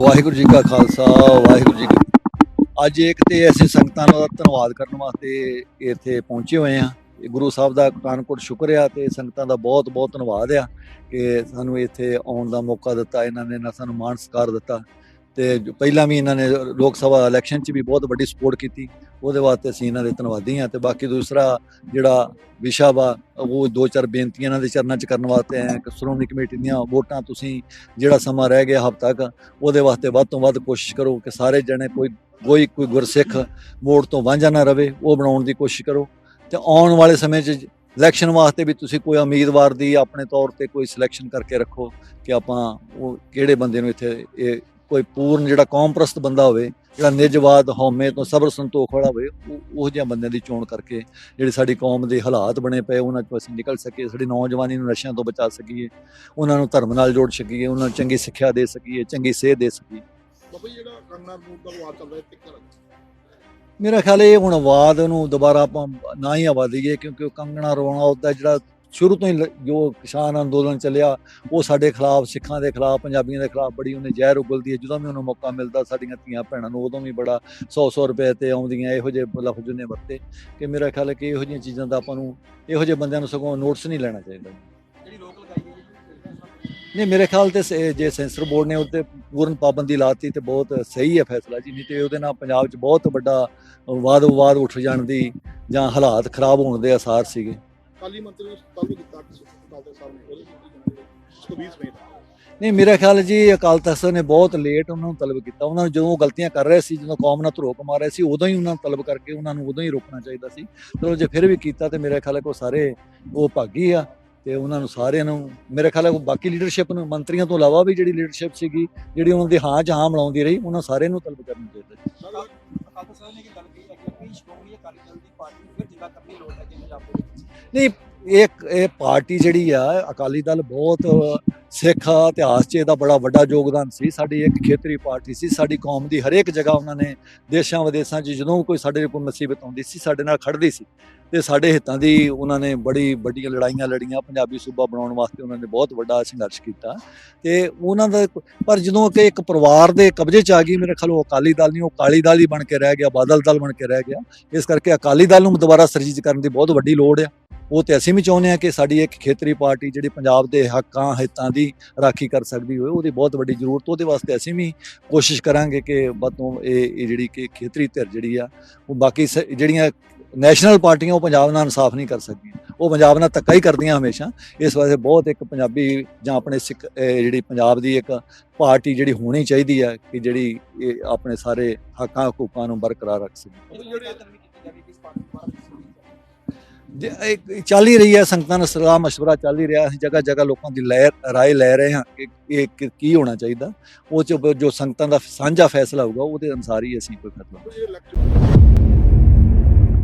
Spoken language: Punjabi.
ਵਾਹਿਗੁਰੂ ਜੀ ਕਾ ਖਾਲਸਾ, ਵਾਹਿਗੁਰੂ ਜੀ ਅੱਜ ਇੱਕ ਤੇ ਅਸੀਂ ਸੰਗਤਾਂ ਦਾ ਧੰਨਵਾਦ ਕਰਨ ਵਾਸਤੇ ਇੱਥੇ ਪਹੁੰਚੇ ਹੋਏ ਆ ਗੁਰੂ ਸਾਹਿਬ ਦਾ ਕਾਨਕੋਟ ਸ਼ੁਕਰ ਆ ਤੇ ਸੰਗਤਾਂ ਦਾ ਬਹੁਤ ਬਹੁਤ ਧੰਨਵਾਦ ਆ ਕਿ ਸਾਨੂੰ ਇੱਥੇ ਆਉਣ ਦਾ ਮੌਕਾ ਦਿੱਤਾ, ਇਹਨਾਂ ਨੇ ਨਾ ਸਾਨੂੰ ਮਾਣ ਸਤਿਕਾਰ ਦਿੱਤਾ। ਤੇ ਪਹਿਲਾਂ ਵੀ ਇਹਨਾਂ ਨੇ ਲੋਕ ਸਭਾ ਇਲੈਕਸ਼ਨ 'ਚ ਵੀ ਬਹੁਤ ਵੱਡੀ ਸਪੋਰਟ ਕੀਤੀ। ਉਹਦੇ ਵਾਸਤੇ ਅਸੀਂ ਇਹਨਾਂ ਦੇ ਧੰਨਵਾਦੀ ਹਾਂ ਤੇ ਬਾਕੀ ਦੂਸਰਾ ਜਿਹੜਾ ਵਿਸ਼ਾ ਵਾ, ਉਹ ਦੋ ਚਾਰ ਬੇਨਤੀਆਂ ਇਹਨਾਂ ਦੇ ਚਰਨਾਂ 'ਚ ਕਰਨ ਵਾਸਤੇ ਆਏ ਕਿ ਸ਼੍ਰੋਮਣੀ ਕਮੇਟੀ ਦੀਆਂ ਵੋਟਾਂ ਤੁਸੀਂ ਜਿਹੜਾ ਸਮਾਂ ਰਹਿ ਗਿਆ ਹਫ਼ਤਾ ਤੱਕ ਉਹਦੇ ਵਾਸਤੇ ਵੱਧ ਤੋਂ ਵੱਧ ਕੋਸ਼ਿਸ਼ ਕਰੋ ਕਿ ਸਾਰੇ ਜਣੇ ਕੋਈ ਕੋਈ ਕੋਈ ਗੁਰਸਿੱਖ ਮੋੜ ਤੋਂ ਵਾਂਝਾ ਨਾ ਰਵੇ, ਉਹ ਬਣਾਉਣ ਦੀ ਕੋਸ਼ਿਸ਼ ਕਰੋ। ਤੇ ਆਉਣ ਵਾਲੇ ਸਮੇਂ 'ਚ ਇਲੈਕਸ਼ਨ ਵਾਸਤੇ ਵੀ ਤੁਸੀਂ ਕੋਈ ਉਮੀਦਵਾਰ ਦੀ ਆਪਣੇ ਤੌਰ ਤੇ ਕੋਈ ਸਿਲੈਕਸ਼ਨ ਕਰਕੇ ਰੱਖੋ ਕਿ ਆਪਾਂ ਉਹ ਕਿਹੜੇ ਬੰਦੇ ਨੂੰ ਇੱਥੇ ਇਹ ਕੋਈ ਪੂਰਨ ਜਿਹੜਾ ਕੌਮਪ੍ਰਸਤ ਬੰਦਾ ਹੋਵੇ ਜਿਹੜਾ ਨਿਜਵਾਦ ਹਉਮੈ ਤੋਂ ਸਬਰ ਸੰਤੋਖ ਵਾਲਾ ਹੋਵੇ ਉਹ ਜਿਹੇ ਬੰਦਿਆਂ ਦੀ ਚੋਣ ਕਰਕੇ ਜਿਹੜੀ ਸਾਡੀ ਕੌਮ ਦੇ ਹਾਲਾਤ ਬਣੇ ਪਏ ਉਹਨਾਂ ਚੋਂ ਅਸੀਂ ਨਿਕਲ ਸਕੀਏ ਸਾਡੀ ਨੌਜਵਾਨੀ ਨੂੰ ਨਸ਼ਿਆਂ ਤੋਂ ਬਚਾ ਸਕੀਏ ਉਹਨਾਂ ਨੂੰ ਧਰਮ ਨਾਲ ਜੋੜ ਸਕੀਏ ਉਹਨਾਂ ਨੂੰ ਚੰਗੀ ਸਿੱਖਿਆ ਦੇ ਸਕੀਏ ਚੰਗੀ ਸੇਧ ਦੇ ਸਕੀਏ। ਬਾਬਾ ਜਿਹੜਾ ਕੰਗਨਾ ਰਣੌਤ ਦਾ ਵਿਵਾਦ ਚੱਲ ਰਿਹਾ ਤੇ ਮੇਰਾ ਖਿਆਲ ਇਹ ਹੁਣ ਆਵਾਜ਼ ਨੂੰ ਦੁਬਾਰਾ ਆਪਾਂ ਨਾ ਹੀ ਆਵਾ ਦਈਏ ਕਿਉਂਕਿ ਉਹ ਕੰਗਣਾ ਰਣੌਤ ਦਾ ਜਿਹੜਾ ਸ਼ੁਰੂ ਤੋਂ ਹੀ ਜੋ ਕਿਸਾਨ ਅੰਦੋਲਨ ਚੱਲਿਆ ਉਹ ਸਾਡੇ ਖਿਲਾਫ ਸਿੱਖਾਂ ਦੇ ਖਿਲਾਫ ਪੰਜਾਬੀਆਂ ਦੇ ਖਿਲਾਫ ਬੜੀ ਉਹਨੇ ਜ਼ਹਿਰ ਉਗਲਦੀ ਹੈ। ਜਦੋਂ ਵੀ ਉਹਨੂੰ ਮੌਕਾ ਮਿਲਦਾ ਸਾਡੀਆਂ ਧੀਆਂ ਭੈਣਾਂ ਨੂੰ ਉਦੋਂ ਵੀ ਬੜਾ 100-100 ਰੁਪਏ ਤੇ ਆਉਂਦੀਆਂ ਇਹੋ ਜਿਹੇ ਲਫ਼ਜ਼ ਨੇ ਵਰਤੇ ਕਿ ਮੇਰਾ ਖਿਆਲ ਹੈ ਕਿ ਇਹੋ ਜਿਹੀਆਂ ਚੀਜ਼ਾਂ ਦਾ ਆਪਾਂ ਨੂੰ ਇਹੋ ਜਿਹੇ ਬੰਦਿਆਂ ਨੂੰ ਸਗੋਂ ਨੋਟਿਸ ਨਹੀਂ ਲੈਣਾ ਚਾਹੀਦਾ। ਜਿਹੜੀ ਰੋਕ ਲਗਾਈ ਗਈ ਨਹੀਂ ਮੇਰੇ ਖਿਆਲ ਤੇ ਜੇ ਸੈਂਸਰ ਬੋਰਡ ਨੇ ਉੱਤੇ ਪੂਰਨ ਪਾਬੰਦੀ ਲਾਤੀ ਤੇ ਬਹੁਤ ਸਹੀ ਹੈ ਫੈਸਲਾ ਜੀ ਨਹੀਂ ਤੇ ਉਹਦੇ ਨਾਲ ਪੰਜਾਬ 'ਚ ਬਹੁਤ ਵੱਡਾ ਵਾਦ ਵਿਵਾਦ ਉੱਠ ਜਾਣ ਦੀ ਜਾਂ ਹਾਲਾਤ ਖਰਾਬ ਹੋਣ ਦੇ ਆਸਾਰ ਸੀਗੇ। ਕਾਲੀ ਮੰਤਰੀ ਨੂੰ ਤਲਬ ਕੀਤਾ ਕਿ ਅਕਾਲ ਤਖਤ ਸਾਹਿਬ ਨੇ ਉਹਦੇ 20 ਸਮੇਤ ਨਹੀਂ ਮੇਰਾ ਖਿਆਲ ਜੀ ਅਕਾਲ ਤਖਤ ਸਾਹਿਬ ਨੇ ਬਹੁਤ ਲੇਟ ਉਹਨਾਂ ਨੂੰ ਤਲਬ ਕੀਤਾ। ਉਹਨਾਂ ਨੂੰ ਜਦੋਂ ਉਹ ਗਲਤੀਆਂ ਕਰ ਰਹੇ ਸੀ ਜਦੋਂ ਕੌਮ ਨਾਲ ਧਰੋਕ ਮਾਰ ਰਹੇ ਸੀ ਉਦੋਂ ਹੀ ਉਹਨਾਂ ਨੂੰ ਤਲਬ ਕਰਕੇ ਉਹਨਾਂ ਨੂੰ ਉਦੋਂ ਹੀ ਰੋਕਣਾ ਚਾਹੀਦਾ ਸੀ। ਚਲੋ ਜੇ ਫਿਰ ਵੀ ਕੀਤਾ ਤੇ ਮੇਰਾ ਖਿਆਲ ਹੈ ਕਿ ਉਹ ਸਾਰੇ ਉਹ ਭਾਗੀ ਆ ਤੇ ਉਹਨਾਂ ਨੂੰ ਸਾਰਿਆਂ ਨੂੰ ਮੇਰੇ ਖਿਆਲ ਹੈ ਬਾਕੀ ਲੀਡਰਸ਼ਿਪ ਨੂੰ ਮੰਤਰੀਆਂ ਤੋਂ ਇਲਾਵਾ ਵੀ ਜਿਹੜੀ ਲੀਡਰਸ਼ਿਪ ਸੀਗੀ ਜਿਹੜੀ ਉਹਨਾਂ ਦੀ ਹਾਂ 'ਚ ਹਾਂ ਮਿਲਾਉਂਦੀ ਰਹੀ ਉਹਨਾਂ ਸਾਰਿਆਂ ਨੂੰ ਤਲਬ ਕਰਨਾ ਚਾਹੀਦਾ ਜੀ ਅਕਾਲ ਅਕਾਲ ਤਖਤ ਸਾਹਿਬ ਨੇ ਕੀ ਗੱਲ ਕਹੀ ਹੈ ਕਿ ਸ਼੍ਰੋਮਣੀ ਅਕਾਲੀ ਦਲ ਦੀ ਪਾਰਟੀ ਫਿਰ ਜਿੰਦਾ ਕਰਨੀ ਲੋੜ ਹੈ ਜੀ ਪੰਜਾਬ ਦੇ ਵਿੱਚ ਨਹੀਂ, ਇਹ ਇਹ ਪਾਰਟੀ ਜਿਹੜੀ ਆ, ਅਕਾਲੀ ਦਲ ਬਹੁਤ ਸਿੱਖ ਇਤਿਹਾਸ 'ਚ ਇਹਦਾ ਬੜਾ ਵੱਡਾ ਯੋਗਦਾਨ ਸੀ। ਸਾਡੀ ਇੱਕ ਖੇਤਰੀ ਪਾਰਟੀ ਸੀ। ਸਾਡੀ ਕੌਮ ਦੀ ਹਰੇਕ ਜਗ੍ਹਾ ਉਹਨਾਂ ਨੇ ਦੇਸ਼ਾਂ ਵਿਦੇਸ਼ਾਂ 'ਚ ਜਦੋਂ ਕੋਈ ਸਾਡੇ ਕੋਲ ਮੁਸੀਬਤ ਆਉਂਦੀ ਸੀ, ਸਾਡੇ ਨਾਲ ਖੜਦੀ ਸੀ। ਤੇ ਸਾਡੇ ਹਿੱਤਾਂ ਦੀ ਉਹਨਾਂ ਨੇ ਬੜੀ ਵੱਡੀਆਂ ਲੜਾਈਆਂ ਲੜੀਆਂ, ਪੰਜਾਬੀ ਸੂਬਾ ਬਣਾਉਣ ਵਾਸਤੇ ਉਹਨਾਂ ਨੇ ਬਹੁਤ ਵੱਡਾ ਸੰਘਰਸ਼ ਕੀਤਾ। ਤੇ ਉਹਨਾਂ ਦਾ ਪਰ ਜਦੋਂ ਕਿ ਇੱਕ ਪਰਿਵਾਰ ਦੇ ਕਬਜ਼ੇ 'ਚ ਆ ਗਈ, ਮੇਰੇ ਖਿਆਲ ਉਹ ਅਕਾਲੀ ਦਲ ਨਹੀਂ, ਉਹ ਕਾਲੀ ਦਲ ਹੀ ਬਣ ਕੇ ਰਹਿ ਗਿਆ, ਬਾਦਲ ਦਲ ਬਣ ਕੇ ਰਹਿ ਗਿਆ। ਇਸ ਕਰਕੇ ਅਕਾਲੀ ਦਲ ਨੂੰ ਦੁਬਾਰਾ ਸਰਜੀਤ ਕਰਨ ਦੀ ਬਹੁਤ ਵੱਡੀ ਲੋੜ ਆ। ਉਹ ਤੇ ਅਸੀਂ ਵੀ ਚਾਹੁੰਦੇ ਹਾਂ ਕਿ ਸਾਡੀ ਇੱਕ ਖੇਤਰੀ ਪਾਰਟੀ ਜਿਹੜੀ ਪੰਜਾਬ ਦੇ ਹੱਕਾਂ, ਹਿੱਤਾਂ ਦੀ ਰਾਖੀ ਕਰ ਸਕਦੀ ਹੋਵੇ, ਉਹਦੀ ਬਹੁਤ ਵੱਡੀ ਜ਼ਰੂਰਤ, ਉਹਦੇ ਵਾਸਤੇ ਅਸੀਂ ਵੀ ਕੋਸ਼ਿਸ਼ ਕਰਾਂਗੇ ਕਿ ਵੱਧੋਂ ਇਹ ਇਹ ਜਿਹੜੀ ਕਿ ਖੇਤਰੀ ਧਿਰ ਜਿਹੜੀ ਆ, ਉਹ ਬਾਕੀ ਸ- ਜਿਹੜੀਆਂ ਨੈਸ਼ਨਲ ਪਾਰਟੀਆਂ ਉਹ ਪੰਜਾਬ ਨਾਲ ਇਨਸਾਫ ਨਹੀਂ ਕਰ ਸਕਦੀਆਂ। ਉਹ ਪੰਜਾਬ ਨਾਲ ਧੱਕਾ ਹੀ ਕਰਦੀਆਂ ਹਮੇਸ਼ਾ। ਇਸ ਵਾਸਤੇ ਬਹੁਤ ਇੱਕ ਪੰਜਾਬੀ ਜਾਂ ਆਪਣੇ ਸਿੱਖ ਜਿਹੜੀ ਪੰਜਾਬ ਦੀ ਇੱਕ ਪਾਰਟੀ ਜਿਹੜੀ ਹੋਣੀ ਚਾਹੀਦੀ ਹੈ ਕਿ ਜਿਹੜੀ ਇਹ ਆਪਣੇ ਸਾਰੇ ਹੱਕਾਂ, ਹਕੂਕਾਂ ਨੂੰ ਬਰਕਰਾਰ ਰੱਖ ਸਕੇ। ਜਿਹੜੀ ਜੇ ਇਹ ਚੱਲ ਹੀ ਰਹੀ ਹੈ, ਸੰਗਤਾਂ ਦਾ ਸਲਾਹ ਮਸ਼ਵਰਾ ਚੱਲ ਹੀ ਰਿਹਾ, ਅਸੀਂ ਜਗ੍ਹਾ ਜਗ੍ਹਾ ਲੋਕਾਂ ਦੀ ਲੈ ਰਾਏ ਲੈ ਰਹੇ ਹਾਂ ਕਿ ਇਹ ਕੀ ਹੋਣਾ ਚਾਹੀਦਾ, ਉਹ ਚ ਜੋ ਸੰਗਤਾਂ ਦਾ ਸਾਂਝਾ ਫੈਸਲਾ ਹੋਊਗਾ, ਉਹਦੇ ਅਨੁਸਾਰ ਹੀ ਅਸੀਂ ਕੋਈ ਫੈਸਲਾ